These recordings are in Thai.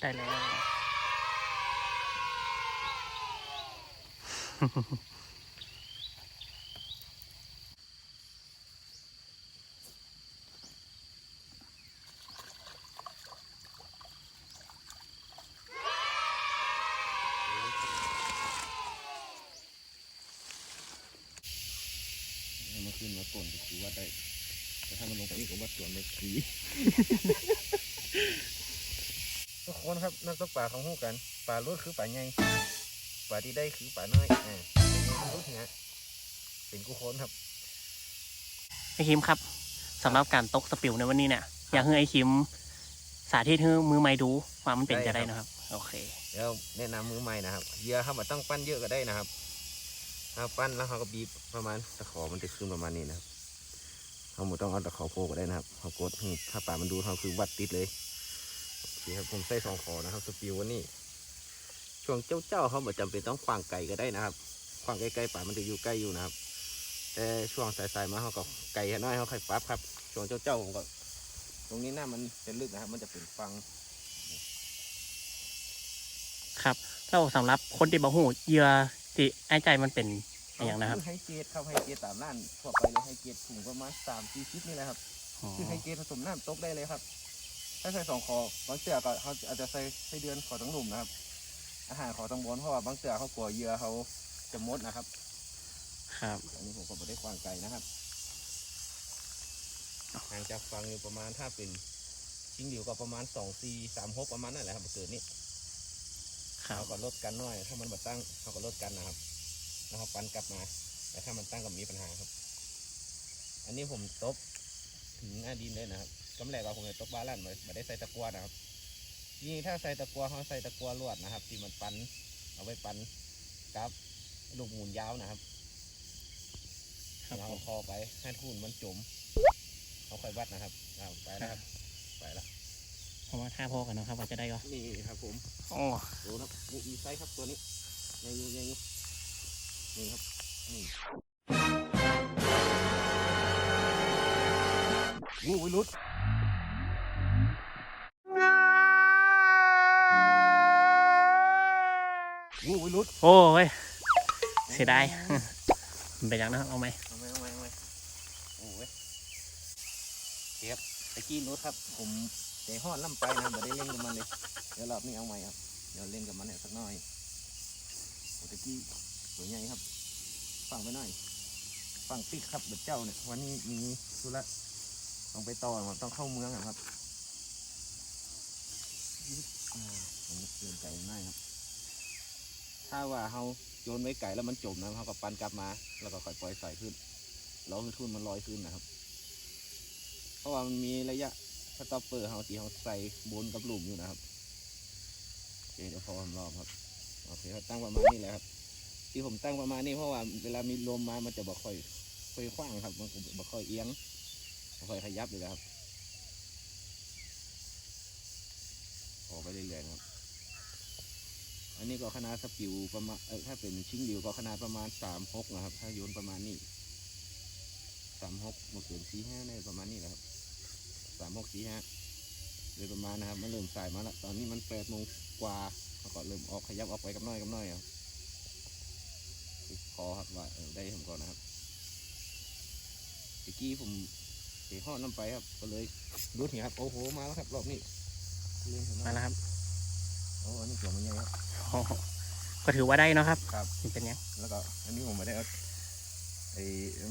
ได้แล้ว เอามาขึ้นมาก่นก็คือว่าได้ แต่ถ้ามันลงไปนี่ก็ว่าส่วนได้ขี ทุกคนครับนักตกปลาของหูกันปลาลวดคือปลาใหญ่ปลาที่ได้คือปลาน้อยอ่าเป็นรุ่นเนี้ยเป็นกูโคนครับไอคิมครับสำหรับการตกสปิวในวันนี้เนี่ยอยากให้ไอคิมสาธิตให้มือใหม่ดูว่ามันเป็นจะได้นะครับ โอเคเดี๋ยวแนะนำมือใหม่นะครับเหยื่อครับมันต้องปั้นเยอะก็ได้นะครับถ้าปั้นแล้วเขาก็บีบประมาณตะขอมันจะขึ้นประมาณนี้นะครับเขาหมดต้องเอาตะขอโพกก็ได้นะครับเขากดให้ถ้าปลามันดูเขาคือวัดติดเลย โอเคครับผมใส่สองขอนะครับสปิววันนี้ช่วงเจ้าเจ้าเขาบ่จำเป็นต้องขวางไก่ก็ได้นะครับขวางใกล้ๆป่ามันจะอยู่ใกล้อยู่นะครับ แต่ช่วงสายๆมาเขาก็ไก่น้อยเขาค่อยปรับครับ ช่วงเจ้าเจ้าผมก็ตรงนี้หน้ามันเป็นลึกนะครับ มันจะเป็นฟัง ครับแล้วสำหรับคนที่บ่หูเหยื่อที่ไอ้ใจมันเป็นอย่างนะครับให้เกตครับให้เกตตามร้านทั่วไปเลยให้เกตถุงประมาณสามสี่ชิปนี่แหละครับอ๋อคือให้เกตผสมน้ำตกได้เลยครับ ถ้าใส่สองคอบางเสือก็เขาอาจจะใส่ใส่เดือนขอตั้งหลุมนะครับ อาหารขอตั้งบนเพราะว่าบางเสือเขากลัวเหยื่อเขาจะมดนะครับ ครับ อันนี้ผมก็ไม่ได้ควางไก่นะครับห่างจากฟังอยู่ประมาณถ้าเป็นชิงเดียวก็ประมาณสองสี่สามหกประมาณนั่นแหละครับเกิดนี้ครับเขาก็ลดกันหน่อย ถ้ามันมาตั้งเขาก็ลดกันนะครับแล้วเขาปันกลับมาแต่ถ้ามันตั้งก็มีปัญหาครับ อันนี้ผมตบถึงหน้าดินเลยนะครับ กำแรกว่าผมจะตบบ้านลั่นมาไม่ได้ใส่ตะกัวนะครับ นี่ถ้าใส่ตะกัวเขาใส่ตะกัวลวดนะครับ ที่มันปันเอาไว้ปันกับลูกหมุนยาวนะครับครับเอาผมคอไปให้ทุนมันจมเขาค่อยวัดนะครับเอาไปแล้วครับ ไปแล้วเพราะว่าท่าพอกันนะครับว่าจะได้ก็นี่ครับ ผมโอ้ดูนะครับนี่มีไซส์ครับตัวนี้ยังอยู่ยังอยู่นี่ครับนี่งูวิรุษ รุษโอ้เว้ยเสียดายมันเป็นอย่างนั้นเอาไหมเอาไหมเอาไหมเอาไหมโอ้ยเก็บตะกี้รุษครับ ผมใจห้อนล่ำไปนะครับไม่ได้เล่นกับมันเลยเดี๋ยวรอบนี้เอาใหม่ครับเดี๋ยวเล่นกับมันเนี่ยสักหน่อยโอ้ตะกี้ตัวใหญ่ครับฟังไปหน่อยฟังปิดครับเด็กเจ้าเนี่ยวันนี้มีธุระต้องไปต่อครับต้องเข้าเมืองอะครับอ่าผมเตือนใจง่ายครับ ถ้าว่าเขาโยนไว้ไก่แล้วมันจมนะเขาก็ปันกลับมา แล้วก็ค่อยปล่อยใส่ขึ้นเราคือทุ่นมันลอยขึ้นนะครับ เพราะว่ามันมีระยะสต็อปเปอร์เขาที่เขาใส่บนกับหลุมอยู่นะครับโอเคเดี๋ยวพอผมรอบครับโอเคครับตั้งประมาณนี้แหละครับ ที่ผมตั้งประมาณนี้เพราะว่าเวลามีลมมามันจะบ่ค่อยค่อยคว้างครับ มันก็บ่ค่อยเอียงบ่ค่อยขยับเลยครับออกไปเรื่อยๆครับ อันนี้ก็ขนาดสปิวประมาณเออถ้าเป็นชิงดิวก็ขนาดประมาณสามหกนะครับ ถ้าโยนประมาณนี้สามหกมาเกินสี่ห้าในประมาณนี้แหละครับสามหกสี่ห้าโดยประมาณนะครับ มันเริ่มสายมาแล้วตอนนี้มันแปดโมงกว่าเขาก็เริ่มออกขยับออกไปกับน้อยกับน้อยครับคอครับว่าได้ผมก่อนนะครับตะกี้ผมเทห่อน้ำไปครับ ก็เลยดูนี่ครับ โอ้โห มาแล้วครับ รอบนี้มาแล้วครับ อ้อันนี้ตัวมันใหญ่ครับโอ้ก็ถือว่าได้เนาะครับครับมันเป็นยังแล้วก็อันนี้ผมไม่ได้เอาไอ้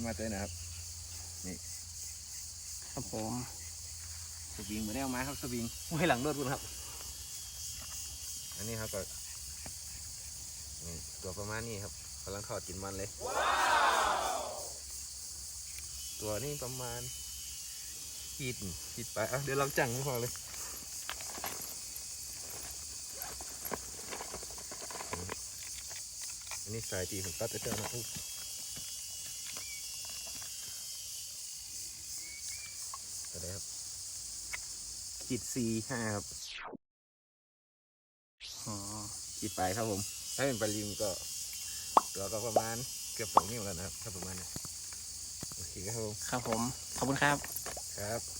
มาเต้นนะครับครับผมสวิงไม่ได้เอามาครับสวิงไว้หลังรถคุณครับ อันนี้ครับก็นี่ตัวประมาณนี้ครับกำลังทอดกินมันเลย ตัวนี้ประมาณขีดขีดไปอะเดี๋ยวเราจังให้พอเลย อันนี้สายตีผมตัดไปเจ้านะอุ๊ยอะไรครับขีดสี่ห้าครับ อ๋อขีดไปครับผม ถ้าเป็นปลาลิมก็ตัวก็ประมาณเกือบสองนิ้วแล้วนะครับถ้าประมาณนี้โอเคครับผม ครับผม ขอบคุณครับ ครับ